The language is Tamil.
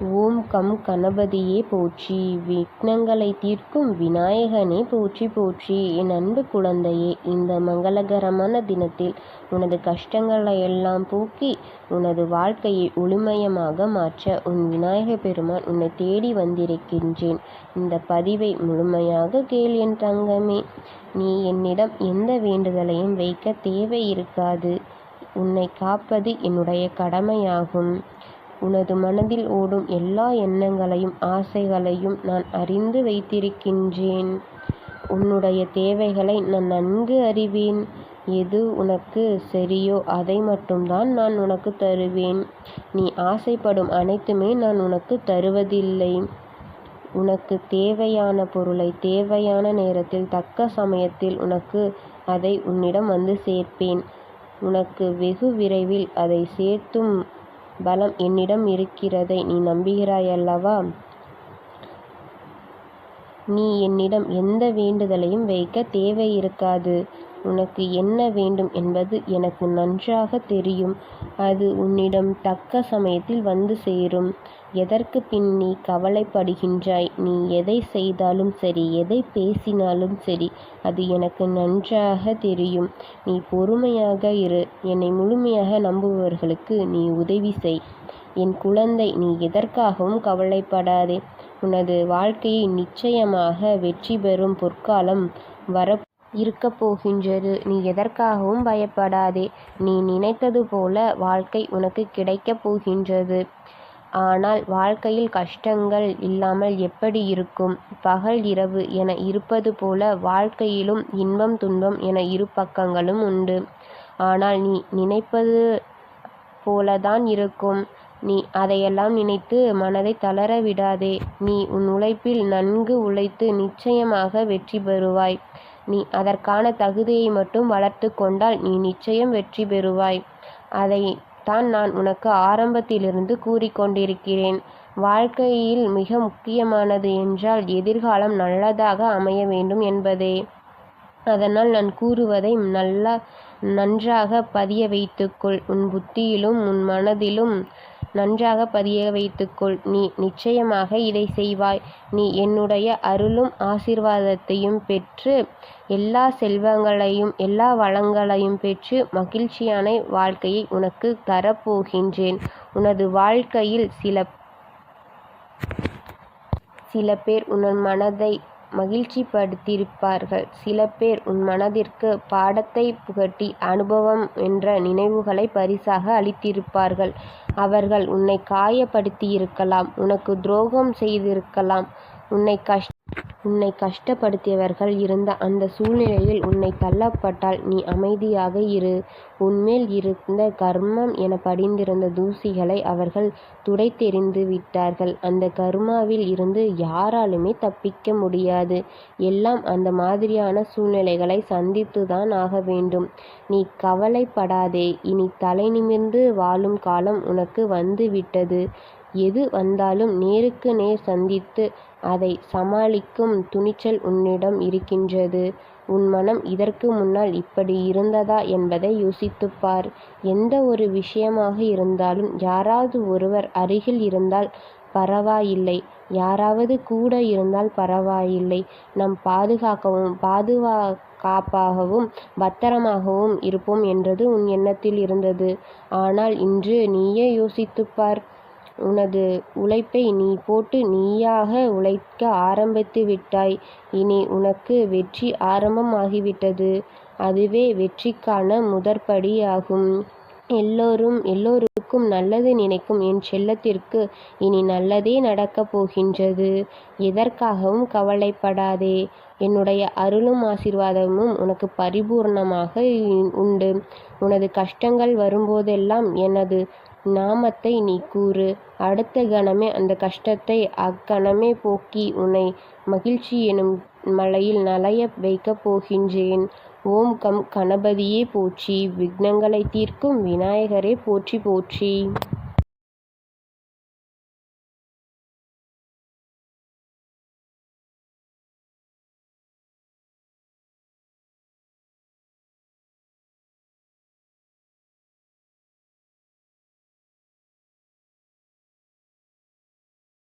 ஓம் கம் கணபதியே போற்றி. விக்னங்களை தீர்க்கும் விநாயகனே போற்றி போற்றி. என் அன்பு குழந்தையே இந்த மங்களகரமான தினத்தில் உனது கஷ்டங்களை எல்லாம் போக்கி உனது வாழ்க்கையை ஒளிமயமாக மாற்ற உன் விநாயக பெருமான் உன்னை தேடி வந்திருக்கின்றேன். இந்த பதிவை முழுமையாக கேள் என் தங்கமே. நீ என்னிடம் எந்த வேண்டுதலையும் வைக்க தேவை இருக்காது உன்னை காப்பது என்னுடைய கடமையாகும். உனது மனதில் ஓடும் எல்லா எண்ணங்களையும் ஆசைகளையும் நான் அறிந்து வைத்திருக்கின்றேன். உன்னுடைய தேவைகளை நான் நன்கு அறிவேன். எது உனக்கு சரியோ அதை மட்டும்தான் நான் உனக்கு தருவேன். நீ ஆசைப்படும் அனைத்துமே நான் உனக்கு தருவதில்லை. உனக்கு தேவையான பொருளை தேவையான நேரத்தில் தக்க சமயத்தில் உனக்கு அதை உன்னிடம் வந்து சேர்ப்பேன். உனக்கு வெகு விரைவில் அதை சேர்த்தும் பலம் என்னிடம் இருக்கிறதை நீ நம்புகிறாய் அல்லவா நீ என்னிடம் எந்த வேண்டுதலையும் வைக்க தேவை இருக்காது உனக்கு என்ன வேண்டும் என்பது எனக்கு நன்றாக தெரியும். அது உன்னிடம் தக்க சமயத்தில் வந்து சேரும். எதற்கு பின் நீ கவலைப்படுகின்றாய்? நீ எதை செய்தாலும் சரி எதை பேசினாலும் சரி அது எனக்கு நன்றாக தெரியும். நீ பொறுமையாக இரு. என்னை முழுமையாக நம்புபவர்களுக்கு நீ உதவி செய். என் குழந்தை நீ எதற்காகவும் கவலைப்படாதே. உனது வாழ்க்கையை நிச்சயமாக வெற்றி பெறும் பொற்காலம் வர இருக்கப் போகின்றது. நீ எதற்காகவும் பயப்படாதே. நீ நினைத்தது போல வாழ்க்கை உனக்கு கிடைக்கப் போகின்றது. ஆனால் வாழ்க்கையில் கஷ்டங்கள் இல்லாமல் எப்படி இருக்கும்? பகல் இரவு என இருப்பது போல வாழ்க்கையிலும் இன்பம் துன்பம் என இரு பக்கங்களும் உண்டு. ஆனால் நீ நினைப்பது போலதான் இருக்கும். நீ அதையெல்லாம் நினைத்து மனதை தளர விடாதே. நீ உன் உழைப்பில் நன்கு உழைத்து நிச்சயமாக வெற்றி பெறுவாய். நீ அதற்கான தகுதியை மட்டும் வளர்த்து கொண்டால் நீ நிச்சயம் வெற்றி பெறுவாய். அதை தான் நான் உனக்கு ஆரம்பத்திலிருந்து கூறிக்கொண்டிருக்கிறேன். வாழ்க்கையில் மிக முக்கியமானது என்றால் எதிர்காலம் நல்லதாக அமைய வேண்டும் என்பதே. அதனால் நான் கூறுவதை நல்லா நன்றாக பதிய வைத்துக்கொள். உன் புத்தியிலும் உன் மனதிலும் நன்றாக பதிய வைத்துக்கொள். நீ நிச்சயமாக இதை செய்வாய். நீ என்னுடைய அருளும் ஆசீர்வாதத்தையும் பெற்று எல்லா செல்வங்களையும் எல்லா வளங்களையும் பெற்று மகிழ்ச்சியான வாழ்க்கையை உனக்கு தரப்போகின்றேன். உனது வாழ்க்கையில் சில சில பேர் உன் மனதை மகிழ்ச்சிப்படுத்தியிருப்பார்கள். சில பேர் உன் மனதிற்கு பாடத்தை புகட்டி அனுபவம் என்ற நினைவுகளை பரிசாக அளித்திருப்பார்கள். அவர்கள் உன்னை காயப்படுத்தியிருக்கலாம் உனக்கு துரோகம் செய்திருக்கலாம் உன்னை கஷ் உன்னை கஷ்டப்படுத்தியவர்கள் இருந்த அந்த சூழ்நிலையில் உன்னை தள்ளப்பட்டால் நீ அமைதியாக இரு. உன்மேல் இருந்த கர்மம் என படிந்திருந்த தூசிகளை அவர்கள் துடைத்தெறிந்து விட்டார்கள். அந்த கர்மாவில் இருந்து யாராலுமே தப்பிக்க முடியாது. எல்லாம் அந்த மாதிரியான சூழ்நிலைகளை சந்தித்துதான் ஆக வேண்டும். நீ கவலைப்படாதே. இனி தலை நிமிர்ந்து வாழும் காலம் உனக்கு வந்து விட்டது எது வந்தாலும் நேருக்கு நேர் சந்தித்து அதை சமாளிக்கும் துணிச்சல் உன்னிடம் இருக்கின்றது. உன் மனம் இதற்கு முன்னால் இப்படி இருந்ததா என்பதை யோசித்துப் பார் எந்த ஒரு விஷயமாக இருந்தாலும் யாராவது ஒருவர் அருகில் இருந்தால் பரவாயில்லை. யாராவது கூட இருந்தால் பரவாயில்லை. நம் பாதுகாக்கவும் பாதுகாப்பாகவும் பத்திரமாகவும் இருப்போம் என்றது உன் எண்ணத்தில் இருந்தது. ஆனால் இன்று நீயே யோசித்துப் பார் உனது உழைப்பை நீ போட்டு நீயாக உழைக்க ஆரம்பித்து விட்டாய். இனி உனக்கு வெற்றி ஆரம்பமாகிவிட்டது அதுவே வெற்றிக்கான முதற்படியாகும். எல்லோரும் எல்லோருக்கும் நல்லது நினைக்கும் என் செல்லத்திற்கு இனி நல்லதே நடக்கப் போகின்றது. எதற்காகவும் கவலைப்படாதே. என்னுடைய அருளும் ஆசிர்வாதமும் உனக்கு பரிபூர்ணமாக உண்டு. உனது கஷ்டங்கள் வரும்போதெல்லாம் எனது நாமத்தை நீ கூறு. அடுத்த கணமே அந்த கஷ்டத்தை அக்கணமே போக்கி உன்னை மகிழ்ச்சி எனும் மலையில் நலைய வைக்கப் போகின்றேன். ஓம் கம் கணபதியே போற்றி. விக்னங்களை தீர்க்கும் விநாயகரே போற்றி போற்றி.